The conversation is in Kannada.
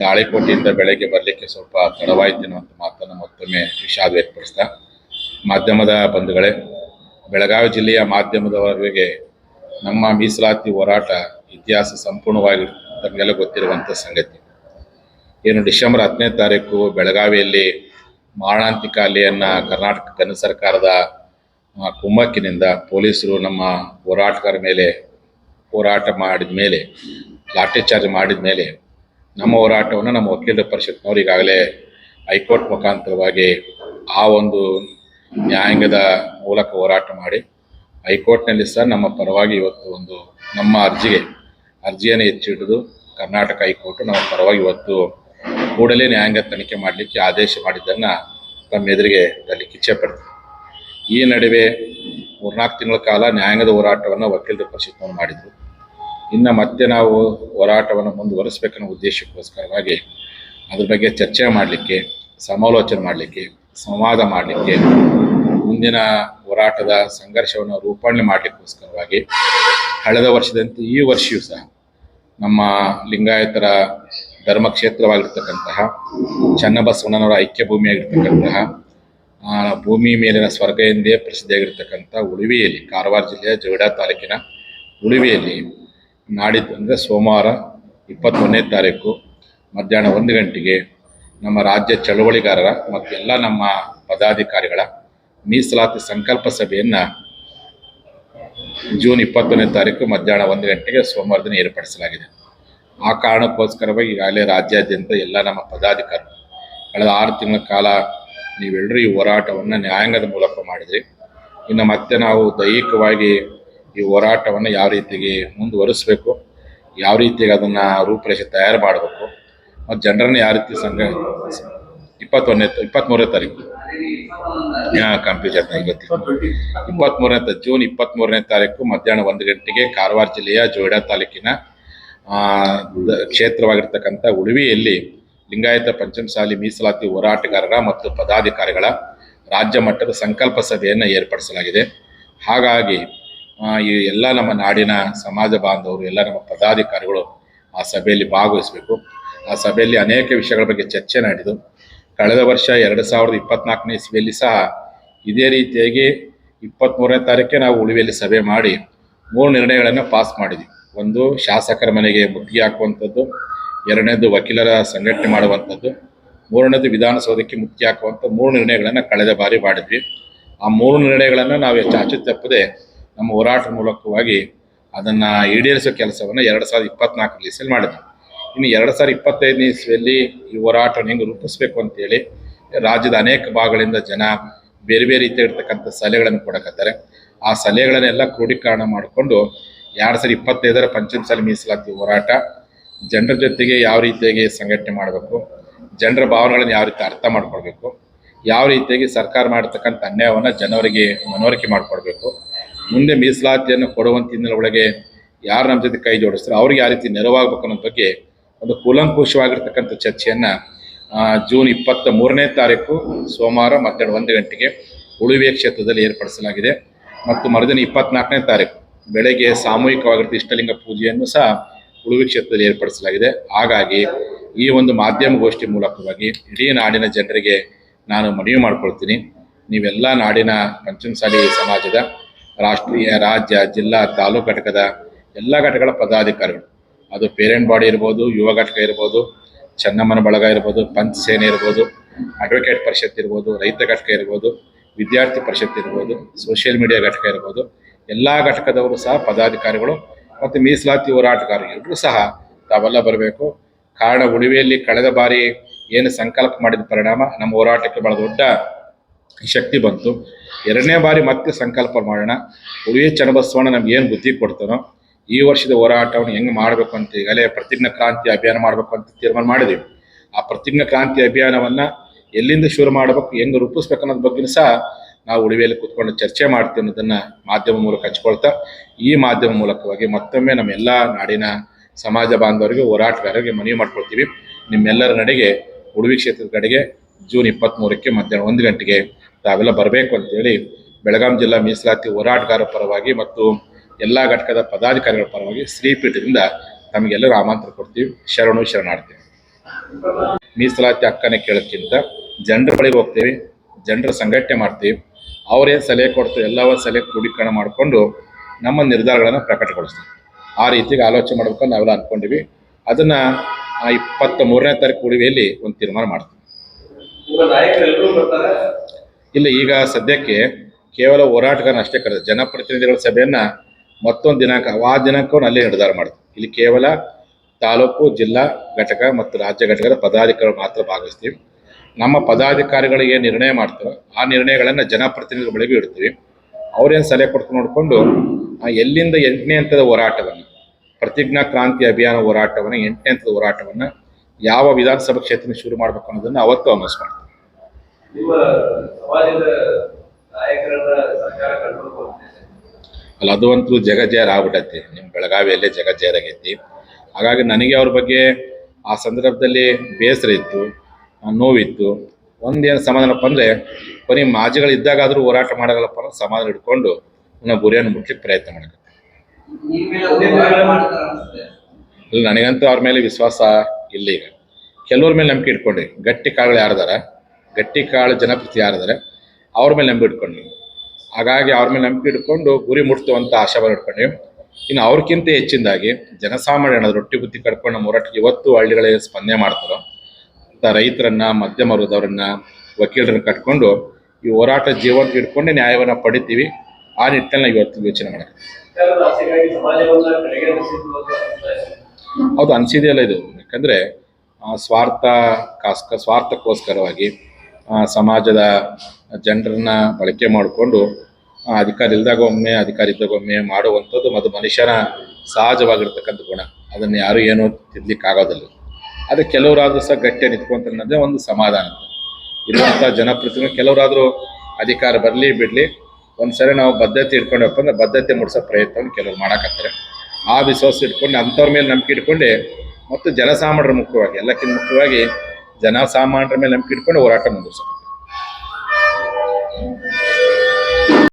ತಾಳಿಕೋಟೆಯಿಂದ ಬೆಳಗ್ಗೆ ಬರಲಿಕ್ಕೆ ಸ್ವಲ್ಪ ತಡವಾಯ್ತು ಅನ್ನುವಂಥ ಮಾತನ್ನು ಮತ್ತೊಮ್ಮೆ ವಿಷಾದ ವ್ಯಕ್ತಪಡಿಸ್ತಾ ಮಾಧ್ಯಮದ ಬಂಧುಗಳೇ, ಬೆಳಗಾವಿ ಜಿಲ್ಲೆಯ ಮಾಧ್ಯಮದವರಿಗೆ ನಮ್ಮ ಮೀಸಲಾತಿ ಹೋರಾಟ ಇತಿಹಾಸ ಸಂಪೂರ್ಣವಾಗಿ ತಮಗೆಲ್ಲ ಗೊತ್ತಿರುವಂಥ ಸಂಗತಿ. ಏನು ಡಿಸೆಂಬರ್ ಹತ್ತನೇ ತಾರೀಕು ಬೆಳಗಾವಿಯಲ್ಲಿ ಮಾರಣಾಂತಿಕ ಅಲ್ಲಿಯನ್ನು ಕರ್ನಾಟಕ ಕೇಂದ್ರ ಸರ್ಕಾರದ ಕುಮ್ಮಕ್ಕಿನಿಂದ ಪೊಲೀಸರು ನಮ್ಮ ಹೋರಾಟಗಾರ ಮೇಲೆ ಹೋರಾಟ ಮಾಡಿದ ಮೇಲೆ ಲಾಠಿ ಚಾರ್ಜ್ ಮಾಡಿದ ಮೇಲೆ ನಮ್ಮ ಹೋರಾಟವನ್ನು ನಮ್ಮ ವಕೀಲರ ಪರಿಷತ್ನವರು ಈಗಾಗಲೇ ಹೈಕೋರ್ಟ್ ಮುಖಾಂತರವಾಗಿ ಆ ಒಂದು ನ್ಯಾಯಾಂಗದ ಮೂಲಕ ಹೋರಾಟ ಮಾಡಿ ಹೈಕೋರ್ಟ್ನಲ್ಲಿ ಸಹ ನಮ್ಮ ಪರವಾಗಿ ಇವತ್ತು ಒಂದು ನಮ್ಮ ಅರ್ಜಿಗೆ ಅರ್ಜಿಯನ್ನು ಹೆಚ್ಚಿಡಿದು ಕರ್ನಾಟಕ ಹೈಕೋರ್ಟ್ ನಮ್ಮ ಪರವಾಗಿ ಇವತ್ತು ಕೂಡಲೇ ನ್ಯಾಯಾಂಗ ತನಿಖೆ ಮಾಡಲಿಕ್ಕೆ ಆದೇಶ ಮಾಡಿದ್ದನ್ನು ತಮ್ಮ ಎದುರಿಗೆ ತರಲಿಕ್ಕೆ ಇಚ್ಛೆ ಪಡ್ತೀನಿ. ಈ ನಡುವೆ ಮೂರ್ನಾಲ್ಕು ತಿಂಗಳ ಕಾಲ ನ್ಯಾಯಾಂಗದ ಹೋರಾಟವನ್ನು ವಕೀಲರ ಪರಿಷತ್ನವರು ಮಾಡಿದರು. ಇನ್ನು ಮತ್ತೆ ನಾವು ಹೋರಾಟವನ್ನು ಮುಂದುವರಿಸಬೇಕನ್ನೋ ಉದ್ದೇಶಕ್ಕೋಸ್ಕರವಾಗಿ ಅದ್ರ ಬಗ್ಗೆ ಚರ್ಚೆ ಮಾಡಲಿಕ್ಕೆ, ಸಮಾಲೋಚನೆ ಮಾಡಲಿಕ್ಕೆ, ಸಂವಾದ ಮಾಡಲಿಕ್ಕೆ, ಮುಂದಿನ ಹೋರಾಟದ ಸಂಘರ್ಷವನ್ನು ರೂಪಣೆ ಮಾಡಲಿಕ್ಕೋಸ್ಕರವಾಗಿ ಕಳೆದ ವರ್ಷದಂತೆ ಈ ವರ್ಷವೂ ಸಹ ನಮ್ಮ ಲಿಂಗಾಯತರ ಧರ್ಮಕ್ಷೇತ್ರವಾಗಿರ್ತಕ್ಕಂತಹ ಚನ್ನಬಸವಣ್ಣನವರ ಐಕ್ಯ ಭೂಮಿಯಾಗಿರ್ತಕ್ಕಂತಹ ಭೂಮಿ ಮೇಲಿನ ಸ್ವರ್ಗ ಎಂದೇ ಪ್ರಸಿದ್ಧಿಯಾಗಿರ್ತಕ್ಕಂಥ ಉಳುವಿಯಲ್ಲಿ, ಕಾರವಾರ ಜಿಲ್ಲೆಯ ಜೋಡಾ ತಾಲೂಕಿನ ಉಳುವಿಯಲ್ಲಿ ನಾಡಿದ್ದು ಅಂದರೆ ಸೋಮವಾರ ಇಪ್ಪತ್ತೊಂದನೇ ತಾರೀಕು ಮಧ್ಯಾಹ್ನ ಒಂದು ಗಂಟೆಗೆ ನಮ್ಮ ರಾಜ್ಯ ಚಳುವಳಿಗಾರರ ಮತ್ತು ಎಲ್ಲ ನಮ್ಮ ಪದಾಧಿಕಾರಿಗಳ ಮೀಸಲಾತಿ ಸಂಕಲ್ಪ ಸಭೆಯನ್ನು ಜೂನ್ ಇಪ್ಪತ್ತೊಂದನೇ ತಾರೀಕು ಮಧ್ಯಾಹ್ನ ಒಂದು ಗಂಟೆಗೆ ಸೋಮವಾರ ದಿನ ಏರ್ಪಡಿಸಲಾಗಿದೆ. ಆ ಕಾರಣಕ್ಕೋಸ್ಕರವಾಗಿ ಈಗಾಗಲೇ ರಾಜ್ಯಾದ್ಯಂತ ಎಲ್ಲ ನಮ್ಮ ಪದಾಧಿಕಾರಿಗಳು ಕಳೆದ ಆರು ತಿಂಗಳ ಕಾಲ ನೀವೆಲ್ಲರೂ ಈ ಹೋರಾಟವನ್ನು ನ್ಯಾಯಾಂಗದ ಮೂಲಕ ಮಾಡಿದ್ರಿ. ಇನ್ನು ಮತ್ತೆ ನಾವು ದೈಹಿಕವಾಗಿ ಈ ಹೋರಾಟವನ್ನು ಯಾವ ರೀತಿಗೆ ಮುಂದುವರಿಸಬೇಕು, ಯಾವ ರೀತಿಗೆ ಅದನ್ನು ರೂಪರೇಷೆ ತಯಾರು ಮಾಡಬೇಕು, ಮತ್ತು ಜನರನ್ನು ಯಾವ ರೀತಿ ಸಂಘ ಇಪ್ಪತ್ತೊಂದನೇ ಇಪ್ಪತ್ತ್ಮೂರನೇ ತಾರೀಕು ಕಂಪ್ಯೂಟರ್ನ ಇವತ್ತು ಇಪ್ಪತ್ತ್ಮೂರನೇ ಜೂನ್ ಇಪ್ಪತ್ತ್ಮೂರನೇ ತಾರೀಕು ಮಧ್ಯಾಹ್ನ ಒಂದು ಗಂಟೆಗೆ ಕಾರವಾರ ಜಿಲ್ಲೆಯ ಜೋಯಿಡಾ ತಾಲೂಕಿನ ಕ್ಷೇತ್ರವಾಗಿರ್ತಕ್ಕಂಥ ಉಡುವಿಯಲ್ಲಿ ಲಿಂಗಾಯತ ಪಂಚಮಸಾಲಿ ಮೀಸಲಾತಿ ಹೋರಾಟಗಾರರ ಮತ್ತು ಪದಾಧಿಕಾರಿಗಳ ರಾಜ್ಯ ಮಟ್ಟದ ಸಂಕಲ್ಪ ಸಭೆಯನ್ನು ಏರ್ಪಡಿಸಲಾಗಿದೆ. ಹಾಗಾಗಿ ಈ ಎಲ್ಲ ನಮ್ಮ ನಾಡಿನ ಸಮಾಜ ಬಾಂಧವರು, ಎಲ್ಲ ನಮ್ಮ ಪದಾಧಿಕಾರಿಗಳು ಆ ಸಭೆಯಲ್ಲಿ ಭಾಗವಹಿಸಬೇಕು. ಆ ಸಭೆಯಲ್ಲಿ ಅನೇಕ ವಿಷಯಗಳ ಬಗ್ಗೆ ಚರ್ಚೆ ನಡೆದು ಕಳೆದ ವರ್ಷ ಎರಡು ಸಾವಿರದ ಇಪ್ಪತ್ನಾಲ್ಕನೇ ಇಸ್ವಿಯಲ್ಲಿ ಸಹ ಇದೇ ರೀತಿಯಾಗಿ ಇಪ್ಪತ್ತ್ಮೂರನೇ ತಾರೀಕೆ ನಾವು ಉಳಿವೆಯಲ್ಲಿ ಸಭೆ ಮಾಡಿ ಮೂರು ನಿರ್ಣಯಗಳನ್ನು ಪಾಸ್ ಮಾಡಿದ್ವಿ. ಒಂದು, ಶಾಸಕರ ಮನೆಗೆ ಮುತ್ತಿಗೆ ಹಾಕುವಂಥದ್ದು. ಎರಡನೇದು, ವಕೀಲರ ಸಂಘಟನೆ ಮಾಡುವಂಥದ್ದು. ಮೂರನೇದು, ವಿಧಾನಸೌಧಕ್ಕೆ ಮುತ್ತಿಗೆ ಹಾಕುವಂಥ ಮೂರು ನಿರ್ಣಯಗಳನ್ನು ಕಳೆದ ಬಾರಿ ಮಾಡಿದ್ವಿ. ಆ ಮೂರು ನಿರ್ಣಯಗಳನ್ನು ನಾವು ಚಾಚು ತಪ್ಪದೆ ನಮ್ಮ ಹೋರಾಟ ಮೂಲಕವಾಗಿ ಅದನ್ನು ಈಡೇರಿಸೋ ಕೆಲಸವನ್ನು ಎರಡು ಸಾವಿರದ ಇಪ್ಪತ್ನಾಲ್ಕರಲ್ಲಿ ಇಸ್ವಿಯಲ್ಲಿ ಮಾಡಿದ್ವಿ ಇನ್ನು ಎರಡು ಸಾವಿರದ ಇಪ್ಪತ್ತೈದನೇ ಇಸ್ವಿಯಲ್ಲಿ ಈ ಹೋರಾಟವನ್ನು ಹೆಂಗೆ ರೂಪಿಸಬೇಕು ಅಂತೇಳಿ ರಾಜ್ಯದ ಅನೇಕ ಭಾಗಗಳಿಂದ ಜನ ಬೇರೆ ಬೇರೆ ರೀತಿಯಾಗಿರ್ತಕ್ಕಂಥ ಸಲಹೆಗಳನ್ನು ಕೊಡಕತ್ತಾರೆ. ಆ ಸಲಹೆಗಳನ್ನೆಲ್ಲ ಕ್ರೋಢೀಕರಣ ಮಾಡಿಕೊಂಡು ಎರಡು ಸಾವಿರದ ಇಪ್ಪತ್ತೈದರ ಪಂಚಮಸಾಲಿ ಮೀಸಲಾತಿ ಹೋರಾಟ ಜನರ ಜೊತೆಗೆ ಯಾವ ರೀತಿಯಾಗಿ ಸಂಘಟನೆ ಮಾಡಬೇಕು, ಜನರ ಭಾವನೆಗಳನ್ನು ಯಾವ ರೀತಿ ಅರ್ಥ ಮಾಡ್ಕೊಳ್ಬೇಕು, ಯಾವ ರೀತಿಯಾಗಿ ಸರ್ಕಾರ ಮಾಡ್ತಕ್ಕಂಥ ಅನ್ಯಾಯವನ್ನು ಜನರಿಗೆ ಮನವರಿಕೆ ಮಾಡಿಕೊಡ್ಬೇಕು ಮುಂದೆ ಮೀಸಲಾತಿಯನ್ನು ಕೊಡುವಂತ ಹಿನ್ನೆಲೆ ಒಳಗೆ ಯಾರು ನಮ್ಮ ಜೊತೆ ಕೈ ಜೋಡಿಸ್ತಾರೆ, ಅವ್ರಿಗೆ ಯಾವ ರೀತಿ ನೆರವಾಗಬೇಕು ಅನ್ನೋ ಬಗ್ಗೆ ಒಂದು ಕೂಲಂಕುಷವಾಗಿರ್ತಕ್ಕಂಥ ಚರ್ಚೆಯನ್ನು ಜೂನ್ ಇಪ್ಪತ್ತ ಮೂರನೇ ತಾರೀಕು ಸೋಮವಾರ ಮಧ್ಯಾಹ್ನ ಒಂದು ಗಂಟೆಗೆ ಉಳುವೆ ಕ್ಷೇತ್ರದಲ್ಲಿ ಏರ್ಪಡಿಸಲಾಗಿದೆ. ಮತ್ತು ಮರುದಿನ ಇಪ್ಪತ್ನಾಲ್ಕನೇ ತಾರೀಕು ಬೆಳಗ್ಗೆ ಸಾಮೂಹಿಕವಾಗಿರ್ತ ಇಷ್ಟಲಿಂಗ ಪೂಜೆಯನ್ನು ಸಹ ಉಳುವೆ ಕ್ಷೇತ್ರದಲ್ಲಿ ಏರ್ಪಡಿಸಲಾಗಿದೆ. ಹಾಗಾಗಿ ಈ ಒಂದು ಮಾಧ್ಯಮ ಗೋಷ್ಠಿ ಮೂಲಕವಾಗಿ ಇಡೀ ನಾಡಿನ ಜನರಿಗೆ ನಾನು ಮನವಿ ಮಾಡ್ಕೊಳ್ತೀನಿ. ನೀವೆಲ್ಲ ನಾಡಿನ ಪಂಚಮಸಾಲಿ ಸಮಾಜದ ರಾಷ್ಟ್ರೀಯ, ರಾಜ್ಯ, ಜಿಲ್ಲಾ, ತಾಲೂಕು ಘಟಕದ ಎಲ್ಲ ಘಟಕಗಳ ಪದಾಧಿಕಾರಿಗಳು. ಅದು ಪೇರೆಂಟ್ ಬಾಡಿ ಇರ್ಬೋದು, ಯುವ ಘಟಕ ಇರ್ಬೋದು, ಚೆನ್ನಮ್ಮನ ಬಳಗ ಇರ್ಬೋದು, ಪಂಚ ಸೇನೆ ಇರ್ಬೋದು, ಅಡ್ವೊಕೇಟ್ ಪರಿಷತ್ ಇರ್ಬೋದು, ರೈತ ಘಟಕ ಇರ್ಬೋದು, ವಿದ್ಯಾರ್ಥಿ ಪರಿಷತ್ ಇರ್ಬೋದು, ಸೋಷಿಯಲ್ ಮೀಡಿಯಾ ಘಟಕ ಇರ್ಬೋದು, ಎಲ್ಲ ಘಟಕದವರು ಸಹ ಪದಾಧಿಕಾರಿಗಳು ಮತ್ತು ಮೀಸಲಾತಿ ಹೋರಾಟಗಾರರು ಎಲ್ಲರೂ ಸಹ ತಾವೆಲ್ಲ ಬರಬೇಕು. ಕಾರಣ ಉಳಿವೆಯಲ್ಲಿ ಕಳೆದ ಬಾರಿ ಏನು ಸಂಕಲ್ಪ ಮಾಡಿದ ಪರಿಣಾಮ ನಮ್ಮ ಹೋರಾಟಕ್ಕೆ ಬಹಳ ದೊಡ್ಡ ಶಕ್ತಿ ಬಂತು. ಎರಡನೇ ಬಾರಿ ಮತ್ತೆ ಸಂಕಲ್ಪ ಮಾಡೋಣ. ಉಳಿಯ ಚನ್ನಬಸವಣ್ಣ ನಮ್ಗೆ ಏನು ಬುದ್ಧಿ ಕೊಡ್ತಾನೋ, ಈ ವರ್ಷದ ಹೋರಾಟವನ್ನು ಹೆಂಗೆ ಮಾಡಬೇಕು ಅಂತ ಈಗಲೇ ಪ್ರತಿಜ್ಞಾ ಕ್ರಾಂತಿ ಅಭಿಯಾನ ಮಾಡಬೇಕು ಅಂತ ತೀರ್ಮಾನ ಮಾಡಿದ್ದೀವಿ ಆ ಪ್ರತಿಜ್ಞಾ ಕ್ರಾಂತಿ ಅಭಿಯಾನವನ್ನು ಎಲ್ಲಿಂದ ಶುರು ಮಾಡಬೇಕು, ಹೆಂಗೆ ರೂಪಿಸ್ಬೇಕು ಅನ್ನೋದ್ರ ಬಗ್ಗೆ ಸಹ ನಾವು ಉಳಿವೆಯಲ್ಲಿ ಕೂತ್ಕೊಂಡು ಚರ್ಚೆ ಮಾಡ್ತೀವಿ ಅನ್ನೋದನ್ನು ಮಾಧ್ಯಮ ಮೂಲಕ ಹಚ್ಕೊಳ್ತಾ, ಈ ಮಾಧ್ಯಮ ಮೂಲಕವಾಗಿ ಮತ್ತೊಮ್ಮೆ ನಮ್ಮೆಲ್ಲ ನಾಡಿನ ಸಮಾಜ ಬಾಂಧವರಿಗೆ, ಹೋರಾಟಗಾರರಿಗೆ ಮನವಿ ಮಾಡ್ಕೊಳ್ತೀವಿ. ನಿಮ್ಮೆಲ್ಲರ ನಡೆಗೆ ಉಡುವಿ ಕ್ಷೇತ್ರದ ಕಡೆಗೆ ಜೂನ್ ಇಪ್ಪತ್ತ್ಮೂರಕ್ಕೆ ಮಧ್ಯಾಹ್ನ ಒಂದು ಗಂಟೆಗೆ ತಾವೆಲ್ಲ ಬರಬೇಕು ಅಂತೇಳಿ ಬೆಳಗಾಂ ಜಿಲ್ಲಾ ಮೀಸಲಾತಿ ಹೋರಾಟಗಾರರ ಪರವಾಗಿ ಮತ್ತು ಎಲ್ಲ ಘಟಕದ ಪದಾಧಿಕಾರಿಗಳ ಪರವಾಗಿ ಶ್ರೀಪೀಠದಿಂದ ತಮಗೆಲ್ಲರೂ ಆಮಂತ್ರಣ ಕೊಡ್ತೀವಿ. ಶರಣು ಶರಣಾರ್ಥಿ ಮೀಸಲಾತಿ ಅಕ್ಕನೆ ಕೇಳೋಕ್ಕಿಂತ ಜನರ ಬಳಿಗೆ ಹೋಗ್ತೀವಿ, ಜನರ ಸಂಘಟನೆ ಮಾಡ್ತೀವಿ. ಅವರೇನು ಸಲಹೆ ಕೊಡ್ತೀವಿ ಎಲ್ಲವ ಸಲಹೆ ಕ್ರೋಢೀಕರಣ ಮಾಡಿಕೊಂಡು ನಮ್ಮ ನಿರ್ಧಾರಗಳನ್ನು ಪ್ರಕಟಗೊಳಿಸ್ತೀವಿ. ಆ ರೀತಿಗೆ ಆಲೋಚನೆ ಮಾಡ್ಬೇಕು ನಾವೆಲ್ಲ ಅಂದ್ಕೊಂಡಿವಿ ಅದನ್ನು ಇಪ್ಪತ್ತ ಮೂರನೇ ತಾರೀಕು ಉಳಿವೆಯಲ್ಲಿ ಒಂದು ತೀರ್ಮಾನ ಮಾಡ್ತೀವಿ. ಇಲ್ಲ, ಈಗ ಸದ್ಯಕ್ಕೆ ಕೇವಲ ಹೋರಾಟಗಾರನ ಅಷ್ಟೇ ಕರೆದ. ಜನಪ್ರತಿನಿಧಿಗಳ ಸಭೆಯನ್ನ ಮತ್ತೊಂದು ದಿನಾಂಕ, ಆ ದಿನಾಂಕವನ್ನು ಅಲ್ಲಿ ನಿರ್ಧಾರ ಮಾಡ್ತೀವಿ ಇಲ್ಲಿ ಕೇವಲ ತಾಲೂಕು, ಜಿಲ್ಲಾ ಘಟಕ ಮತ್ತು ರಾಜ್ಯ ಘಟಕದ ಪದಾಧಿಕಾರಿಗಳು ಮಾತ್ರ ಭಾಗವಹಿಸ್ತೀವಿ. ನಮ್ಮ ಪದಾಧಿಕಾರಿಗಳು ಏನು ನಿರ್ಣಯ ಮಾಡ್ತಾರೋ ಆ ನಿರ್ಣಯಗಳನ್ನು ಜನಪ್ರತಿನಿಧಿಗಳ ಬಳಿಗೂ ಇಡ್ತೀವಿ. ಅವ್ರೇನು ಸಲಹೆ ಕೊಟ್ಟು ನೋಡಿಕೊಂಡು ಎಲ್ಲಿಂದ ಎಂಟನೇ ಹಂತದ ಹೋರಾಟವನ್ನು, ಪ್ರತಿಜ್ಞಾ ಕ್ರಾಂತಿ ಅಭಿಯಾನ ಹೋರಾಟವನ್ನು, ಎಂಟನೇ ಹಂತದ ಹೋರಾಟವನ್ನು ಯಾವ ವಿಧಾನಸಭಾ ಕ್ಷೇತ್ರ ಶುರು ಮಾಡಬೇಕು ಅನ್ನೋದನ್ನು ಅವತ್ತು ಅನೌನ್ಸ್ ಮಾಡ್ತೀವಿ. ಅಲ್ಲ ಅದು ಅಂತೂ ಜಗಜ್ಜಾರ ಆಗ್ಬಿಟ್ಟೈತಿ ನಿಮ್ಮ ಬೆಳಗಾವಿಯಲ್ಲೇ ಆಗೈತಿ ಹಾಗಾಗಿ ನನಗೆ ಅವ್ರ ಬಗ್ಗೆ ಆ ಸಂದರ್ಭದಲ್ಲಿ ಬೇಸರ ಇತ್ತು, ನೋವಿತ್ತು. ಒಂದೇನು ಸಮಾಧಾನಪ್ಪ ಅಂದರೆ ಕೊನೆ ಮಾಜಿಗಳು ಇದ್ದಾಗಾದರೂ ಹೋರಾಟ ಮಾಡೋಲ್ಲಪ್ಪ ಅನ್ನೋ ಸಮಾಧಾನ ಇಟ್ಕೊಂಡು ನನ್ನ ಗುರಿಯನ್ನು ಮುಟ್ಲಿಕ್ಕೆ ಪ್ರಯತ್ನ ಇಲ್ಲ ನನಗಂತೂ ಅವ್ರ ಮೇಲೆ ವಿಶ್ವಾಸ ಇಲ್ಲ ಈಗ. ಕೆಲವ್ರ ಮೇಲೆ ನಂಬಿಕೆ ಇಟ್ಕೊಂಡ್ರಿ. ಗಟ್ಟಿ ಕಾಳುಗಳು ಯಾರ್ದಾರ? ಗಟ್ಟಿ ಕಾಳು ಜನಪ್ರತಿ ಯಾರಿದ್ದಾರೆ, ಅವ್ರ ಮೇಲೆ ನಂಬಿ ಇಟ್ಕೊಂಡ್ವಿ. ಹಾಗಾಗಿ ಅವ್ರ ಮೇಲೆ ನಂಬಿಕೆ ಇಟ್ಕೊಂಡು ಗುರಿ ಮುಟ್ತೀವಂತ ಆಶಾಭಾವ ಇಟ್ಕೊಂಡ್ವಿ. ಇನ್ನು ಅವ್ರಕ್ಕಿಂತ ಹೆಚ್ಚಿನದಾಗಿ ಜನಸಾಮಾನ್ಯನ ರೊಟ್ಟಿ ಬುದ್ಧಿ ಕಟ್ಕೊಂಡು ನಮ್ಮ ಹೋರಾಟಕ್ಕೆ ಇವತ್ತು ಹಳ್ಳಿಗಳಲ್ಲಿ ಸ್ಪಂದನೆ ಮಾಡ್ತಾರೋ, ಅಂತ ರೈತರನ್ನ, ಮಧ್ಯಮ ವರ್ಗದವ್ರನ್ನ, ವಕೀಲರನ್ನ ಕಟ್ಕೊಂಡು ಈ ಹೋರಾಟ ಜೀವಂತ ಇಟ್ಕೊಂಡು ನ್ಯಾಯವನ್ನು ಪಡಿತೀವಿ. ಆ ನಿಟ್ಟಿನಲ್ಲಿ ಇವತ್ತು ಯೋಚನೆ ಮಾಡೋಣ. ಅಂತ ಹೌದು, ಅನಿಸಿದೆಯಲ್ಲ ಇದು. ಯಾಕಂದರೆ ಸ್ವಾರ್ಥ ಕಾಸ್ಕ ಸ್ವಾರ್ಥಕ್ಕೋಸ್ಕರವಾಗಿ ಸಮಾಜದ ಜನರನ್ನ ಬಳಕೆ ಮಾಡಿಕೊಂಡು ಅಧಿಕಾರ ಇಲ್ದಾಗ ಒಮ್ಮೆ ಅಧಿಕಾರ ಇದ್ದಾಗ ಒಮ್ಮೆ ಮಾಡುವಂಥದ್ದು ಮತ್ತು ಮನುಷ್ಯನ ಸಹಜವಾಗಿರ್ತಕ್ಕಂಥ ಗುಣ. ಅದನ್ನು ಯಾರು ಏನೂ ತಿದ್ಲಿಕ್ಕಾಗೋದಿಲ್ಲ ಅದು ಕೆಲವರಾದರೂ ಸಹ ಗಟ್ಟಿ ನಿಂತ್ಕೊಂತ ಅನ್ನೋದೇ ಒಂದು ಸಮಾಧಾನ. ಇರುವಂಥ ಜನಪ್ರತಿನಿಧಿ ಕೆಲವರಾದರೂ ಅಧಿಕಾರ ಬರಲಿ, ಬಿಡಲಿ ಒಂದು ಸರಿ ನಾವು ಬದ್ಧತೆ ಇಟ್ಕೊಂಡಪ್ಪ ಅಂದ್ರೆ ಬದ್ಧತೆ ಮೂಡಿಸೋ ಪ್ರಯತ್ನವನ್ನು ಕೆಲವರು ಮಾಡಕತ್ತಾರೆ. ಆ ವಿಶ್ವಾಸ ಇಟ್ಕೊಂಡು ಅಂಥವ್ರ ಮೇಲೆ ನಂಬಿಕೆ ಇಟ್ಕೊಂಡು ಮತ್ತು ಜನಸಾಮಾನ್ಯರ ಮುಖ್ಯವಾಗಿ, ಎಲ್ಲಕ್ಕಿಂತ ಮುಖ್ಯವಾಗಿ ಜನ ಜನಸಾಮಾನ್ಯರ ಮೇಲೆ ನಂಬಿಕೆ ಇಟ್ಕೊಂಡು ಹೋರಾಟ ಮುಂದುವರ್ಸ